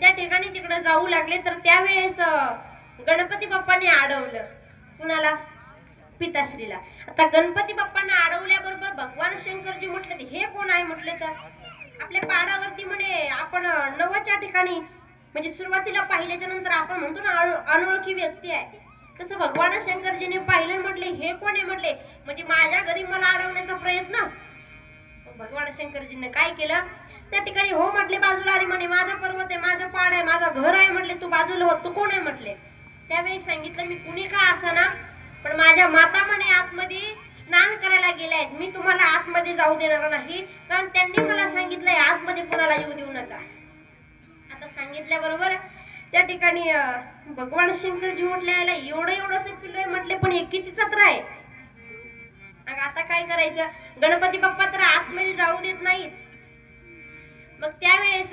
त्या ठिकाणी तिकडे जाऊ लागले तर त्यावेळेस गणपती बाप्पाने अडवलं कुणाला? पिताश्रीला. आता गणपती बाप्पांना अडवल्याबरोबर भगवान शंकरजी म्हटले हे कोण आहे? म्हटले तर आपल्या पाडावरती म्हणे आपण नवच्या ठिकाणी म्हणजे सुरुवातीला पाहिल्याच्या नंतर आपण म्हणतो ना अनोळखी व्यक्ती आहे तसं भगवान शंकरजीने पाहिलं म्हटले हे कोण आहे? म्हटले म्हणजे माझ्या घरी मला अडवण्याचा प्रयत्न. भगवान शंकरजीने काय केलं? त्या ठिकाणी हो म्हटले बाजूला अरे म्हणे माझा पर्वत आहे माझा आहे माझा म्हटले तू बाजूला होत तू कोण आहे? म्हटले. त्यावेळी सांगितलं मी कुणी का ना पण माझ्या माता म्हणे आतमध्ये स्नान करायला गेल्या आहेत. मी तुम्हाला आतमध्ये जाऊ देणार नाही कारण त्यांनी मला सांगितलंय आतमध्ये कोणाला येऊ देऊ नका. आता सांगितल्याबरोबर त्या ठिकाणी भगवान शंकरजी म्हटले याला एवढं एवढंसं पिल्लो आहे म्हटले पण हे किती चत्र आहे? आता काय करायचं? गणपती बाप्पा तर आतमध्ये जाऊ देत नाहीत. मग त्यावेळेस